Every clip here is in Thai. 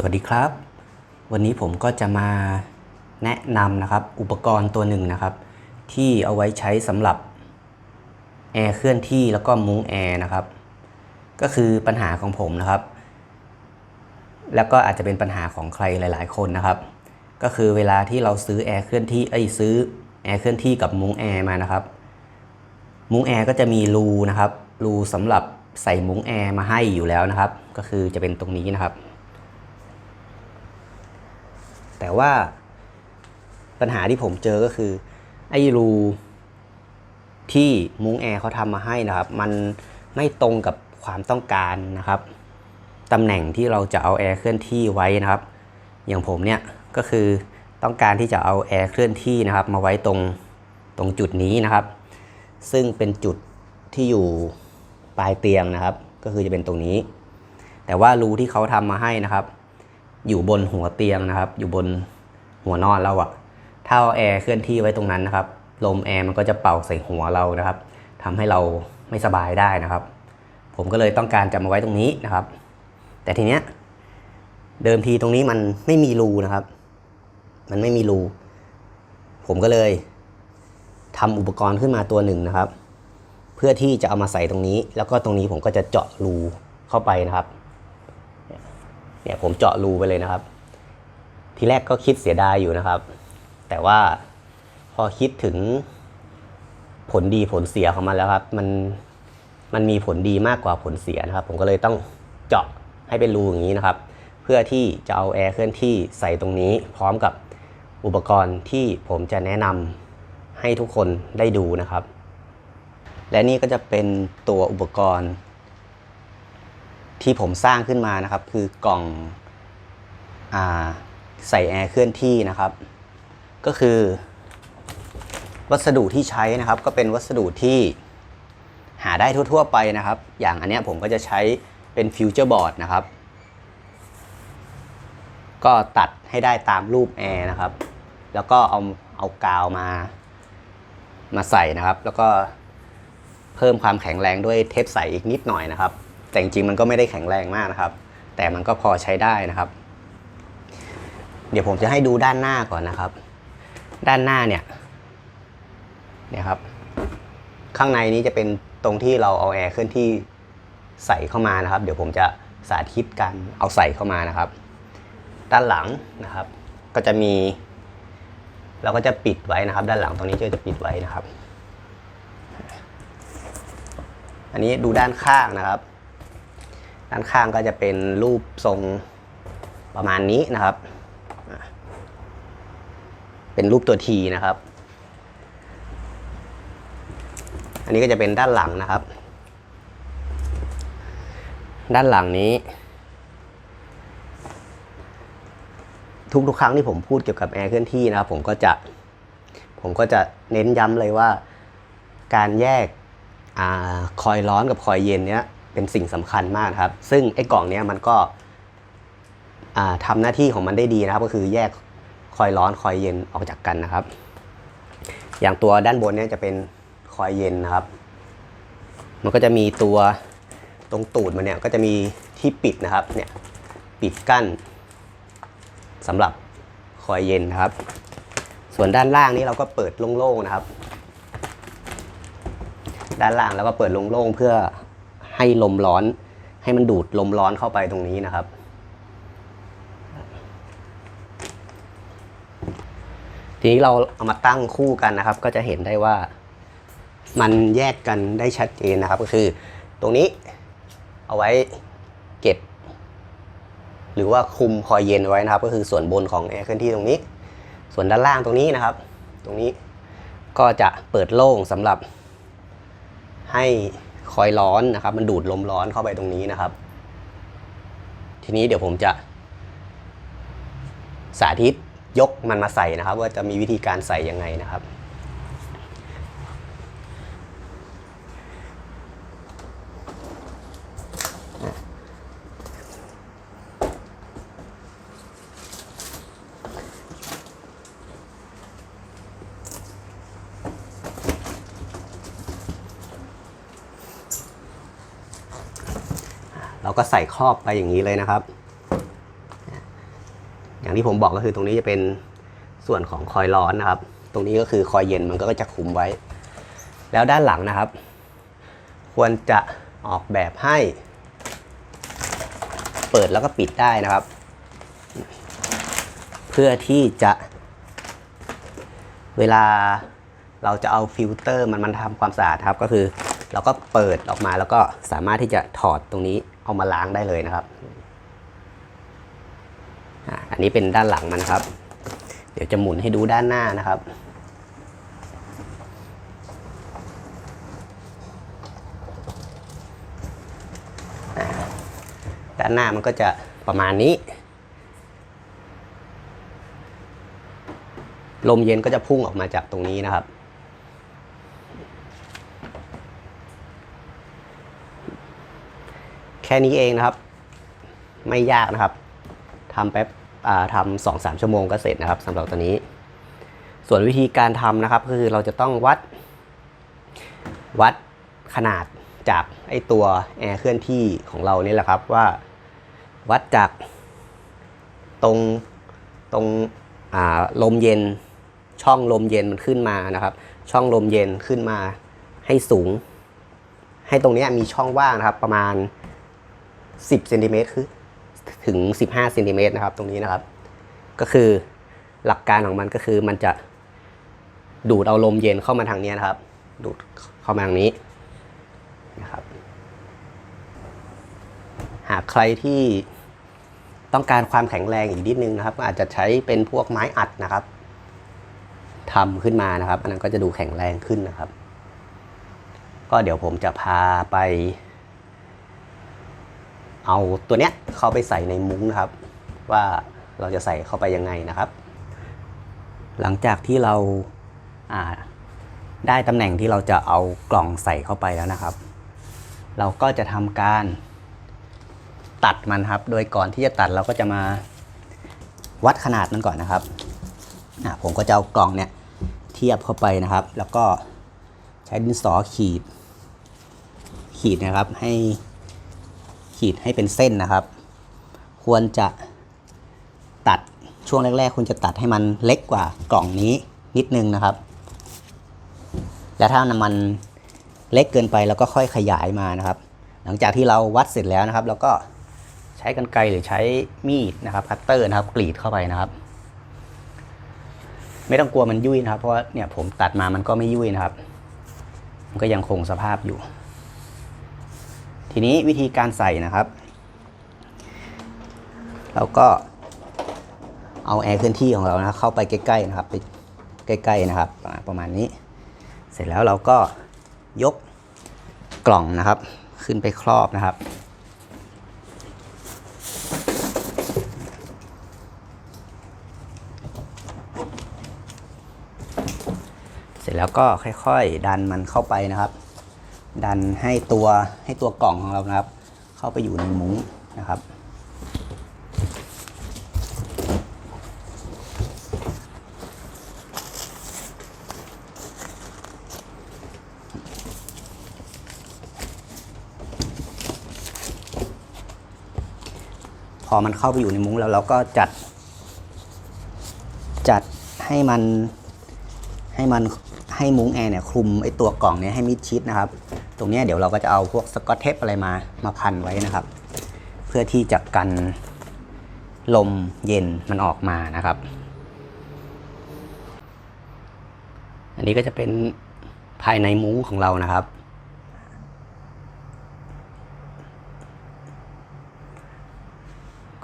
สวัสดีครับ วันนี้ผมก็จะมาแนะนำนะครับอุปกรณ์ตัวหนึ่งนะครับ ที่เอาไว้ใช้สำหรับแอร์เคลื่อนที่แล้วก็มุ้งแอร์นะครับ ก็คือปัญหาของผมนะครับ แล้วก็อาจจะเป็นปัญหาของใครหลาย ๆ คนนะครับ ก็คือเวลาที่เราซื้อแอร์เคลื่อนที่เอ้ซื้อแอร์เคลื่อนที่กับมุ้งแอร์มานะครับ มุ้งแอร์ก็จะมีรูนะครับรูสำหรับใส่มุ้งแอร์มาให้อยู่แล้วนะครับ ก็คือจะเป็นตรงนี้นะครับ แต่ว่าปัญหาที่ผมเจอก็คือ ไอ้รูที่มุ้งแอร์เขาทำมาให้นะครับ มันไม่ตรงกับความต้องการนะครับตำแหน่งที่เราจะเอาแอร์เคลื่อนที่ไว้นะครับ อย่างผมเนี่ยก็คือต้องการที่จะเอาแอร์เคลื่อนที่นะครับ มาไว้ตรงตรงจุดนี้นะครับ ซึ่งเป็นจุดที่อยู่ปลายเตียงนะครับ ก็คือจะเป็นตรงนี้ แต่ว่ารูที่เขาทำมาให้นะครับ อยู่บนหัวเตียงนะครับ อยู่บนหัวนอนเราอะถ้าเอาแอร์เคลื่อนที่ไว้ตรงนั้นนะครับ ลมแอร์มันก็จะเป่าใส่หัวเรานะครับทำให้เราไม่สบายได้นะครับ ผมก็เลยต้องการจะมาไว้ตรงนี้นะครับ แต่ทีเนี้ยเดิมทีตรงนี้มันไม่มีรูนะครับ มันไม่มีรู ผมก็เลยทำอุปกรณ์ขึ้นมาตัวหนึ่งนะครับ เพื่อที่จะเอามาใส่ตรงนี้ แล้วก็ตรงนี้ผมก็จะเจาะรูเข้าไปนะครับ เนี่ยผมเจาะรูไปเลยนะครับ ทีแรกก็คิดเสียดายอยู่นะครับ แต่ว่าพอคิดถึงผลดีผลเสียของมันแล้วครับ มันมันมีผลดีมากกว่าผลเสียนะครับ ผมก็เลยต้องเจาะให้เป็นรูอย่างนี้นะครับ เพื่อที่จะเอาแอร์เคลื่อนที่ใส่ตรงนี้ พร้อมกับอุปกรณ์ที่ผมจะแนะนำให้ทุกคนได้ดูนะครับ และนี่ก็จะเป็นตัวอุปกรณ์ ที่ผมสร้างขึ้นมานะครับ คือกล่องอใส่แอร์เคลื่อนที่นะครับ ก็คือ วัสดุที่ใช้นะครับ ก็เป็นวัสดุที่หาได้ทั่ว ๆ ไปนะครับ อย่างอันเนี้ยผมก็จะใช้เป็นฟิวเจอร์บอร์ดนะครับ ก็ตัดให้ได้ตามรูปแอร์นะครับ แล้วก็เอาเอากาวมา มาใส่นะครับ แล้วก็เพิ่มความแข็งแรงด้วยเทปใสอีกนิดหน่อยนะครับ แต่จริงๆมันก็ไม่ได้แข็งแรงมากนะครับ แต่มันก็พอใช้ได้นะครับ เดี๋ยวผมจะให้ดูด้านหน้าก่อนนะครับ ด้านหน้าเนี่ยเนี่ยครับ ข้างในนี้จะเป็นตรงที่เราเอาแอร์เคลื่อนที่ใส่เข้ามานะครับ เดี๋ยวผมจะสาธิตการเอาใส่เข้ามานะครับ ด้านหลังนะครับ ก็จะมีเราก็จะปิดไว้นะครับ ด้านหลังตรงนี้ก็จะปิดไว้นะครับ อันนี้ดูด้านข้างนะครับ ด้านข้างก็จะเป็นรูปทรงประมาณนี้นะครับ เป็นรูปตัวทีนะครับ อันนี้ก็จะเป็นด้านหลังนะครับ ด้านหลังนี้ ทุกๆครั้งที่ผมพูดเกี่ยวกับแอร์เคลื่อนที่นะครับ ผมก็จะผมก็จะเน้นย้ำเลยว่า การแยกอคอยร้อนกับคอยเย็นเนี้ย เป็นสิ่งสำคัญมากครับ ซึ่งไอ้กล่องเนี้ยมันก็อ่าทำหน้าที่ของมันได้ดีนะครับ ก็คือแยกคอยร้อนคอยเย็นออกจากกันนะครับ อย่างตัวด้านบนเนี้ยจะเป็นคอยเย็นนะครับ มันก็จะมีตัวตรงตูดมันเนี่ยก็จะมีที่ปิดนะครับเนี่ยปิดกั้นสำหรับคอยเย็นนะครับ ส่วนด้านล่างนี้เราก็เปิดโล่งๆนะครับ ด้านล่างแล้วก็เปิดโล่งๆเพื่อ ให้ลมร้อน ให้มันดูดลมร้อนเข้าไปตรงนี้นะครับ ทีนี้เราเอามาตั้งคู่กันนะครับ ก็จะเห็นได้ว่ามันแยกกันได้ชัดเจนนะครับ ก็คือ ตรงนี้เอาไว้เก็บ หรือว่าคุมคอยเย็นไว้นะครับ ก็คือส่วนบนของแอร์เคลื่อนที่ตรงนี้ ส่วนด้านล่างตรงนี้นะครับ ตรงนี้ก็จะเปิดโล่งสำหรับให้ คอยร้อนนะครับ มันดูดลมร้อนเข้าไปตรงนี้นะครับ ทีนี้เดี๋ยวผมจะ สาธิตยกมันมาใส่นะครับ ว่าจะมีวิธีการใส่ยังไงนะครับ ก็ใส่ครอบไปอย่างนี้เลยนะครับ อย่างที่ผมบอกก็คือตรงนี้จะเป็นส่วนของคอยล์ร้อนนะครับ ตรงนี้ก็คือคอยเย็นมันก็จะคุมไว้ แล้วด้านหลังนะครับ ควรจะออกแบบให้ เปิดแล้วก็ปิดได้นะครับ เพื่อที่จะเวลาเราจะเอาฟิลเตอร์มันมันทำความสะอาดครับก็คือ เราก็เปิดออกมาแล้วก็สามารถที่จะถอดตรงนี้ เอามาล้างได้เลยนะครับอันนี้เป็นด้านหลังมันครับ เดี๋ยวจะหมุนให้ดูด้านหน้านะครับ ด้านหน้ามันก็จะประมาณนี้ ลมเย็นก็จะพุ่งออกมาจากตรงนี้นะครับ แค่นี้เองนะครับ ไม่ยากนะครับทำแป๊บทำสองสามชั่วโมงก็เสร็จนะครับสำหรับตัวนี้ ส่วนวิธีการทำนะครับ คือเราจะต้องวัด วัดขนาดจากไอตัวแอร์เคลื่อนที่ของเรานี่แหละครับว่าวัดจากตรงตรงลมเย็นช่องลมเย็นมันขึ้นมานะครับ ช่องลมเย็นขึ้นมาให้สูง ให้ตรงนี้มีช่องว่างนะครับประมาณ 10เซนติเมตรคือถึง 15เซนติเมตรนะครับ ตรงนี้นะครับ ก็คือหลักการของมันก็คือมันจะดูดเอาลมเย็นเข้ามาทางนี้นะครับ ดูดเข้ามาทางนี้นะครับ หากใครที่ต้องการความแข็งแรงอีกนิดนึงนะครับ อาจจะใช้เป็นพวกไม้อัดนะครับทำขึ้นมานะครับ อันนั้นก็จะดูแข็งแรงขึ้นนะครับ ก็เดี๋ยวผมจะพาไป เอาตัวเนี้ยเข้าไปใส่ในมุ้งนะครับ ว่าเราจะใส่เข้าไปยังไงนะครับ หลังจากที่เราาได้ตำแหน่งที่เราจะเอากล่องใส่เข้าไปแล้วนะครับ เราก็จะทำการตัดมันครับ โดยก่อนที่จะตัดเราก็จะมาวัดขนาดมันก่อนนะครับผมก็จะเอากล่องเนี่ยเทียบเข้าไปนะครับ แล้วก็ใช้ดินสอขีด ขีดนะครับให้ ขีดให้เป็นเส้นนะครับ ควรจะตัดช่วงแรก ๆควรจะตัดให้มันเล็กกว่ากล่องนี้นิดนึงนะครับ แล้วถ้ามันเล็กเกินไปเราก็ค่อยขยายมานะครับ หลังจากที่เราวัดเสร็จแล้วนะครับเราก็ใช้กรรไกรหรือใช้มีดนะครับคัตเตอร์นะครับกรีดเข้าไปนะครับ ไม่ต้องกลัวมันยุ่ยนะครับ เพราะเนี่ยผมตัดมามันก็ไม่ยุ่ยนะครับ มันก็ยังคงสภาพอยู่ ทีนี้วิธีการใส่นะครับ เราก็เอาแอร์เคลื่อนที่ของเรานะเข้าไปใกล้ๆนะครับไปใกล้ๆนะครับประมาณนี้ เสร็จแล้วเราก็ยกกล่องนะครับ ขึ้นไปครอบนะครับเสร็จแล้วก็ค่อย ๆ ดันมันเข้าไปนะครับ ดันให้ตัวให้ตัวกล่องของเรานะครับ เข้าไปอยู่ในมุ้งนะครับพอมันเข้าไปอยู่ในมุ้งแล้วเราก็จัด จัดให้มันให้มันให้มุ้งแอร์เนี่ยคลุมไอ้ตัวกล่องเนี้ให้มิดชิดนะครับ ตรงนี้เดี๋ยวเราก็จะเอาพวกสกอตเทปอะไรมามาพันไว้นะครับ เพื่อที่จะกันลมเย็นมันออกมานะครับ อันนี้ก็จะเป็นภายในมุ้งของเรานะครับ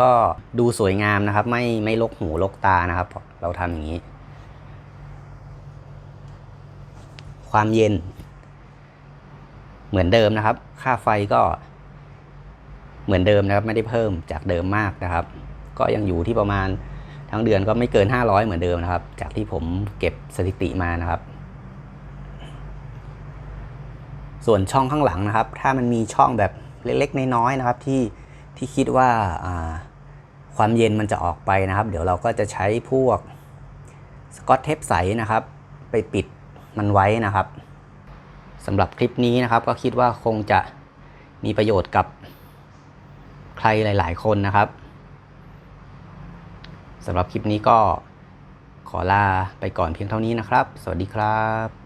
ก็ดูสวยงามนะครับ ไม่ไม่ลกหูลกตานะครับ เราทำอย่างนี้ ความเย็น เหมือนเดิมนะครับ ค่าไฟก็เหมือนเดิมนะครับ ไม่ได้เพิ่มจากเดิมมากนะครับ ก็ยังอยู่ที่ประมาณทั้งเดือนก็ไม่เกิน 500 เหมือนเดิมนะครับ จากที่ผมเก็บสถิติมานะครับ ส่วนช่องข้างหลังนะครับ ถ้ามันมีช่องแบบเล็กๆน้อยๆนะครับ ที่ที่คิดว่าอ่าความเย็นมันจะออกไปนะครับ เดี๋ยวเราก็จะใช้พวกสกอตเทปใสนะครับ ไปปิดมันไว้นะครับ สำหรับคลิปนี้นะครับ ก็คิดว่าคงจะมีประโยชน์กับใครหลาย ๆ คนนะครับสำหรับคลิปนี้ก็ขอลาไปก่อนเพียงเท่านี้นะครับ สวัสดีครับ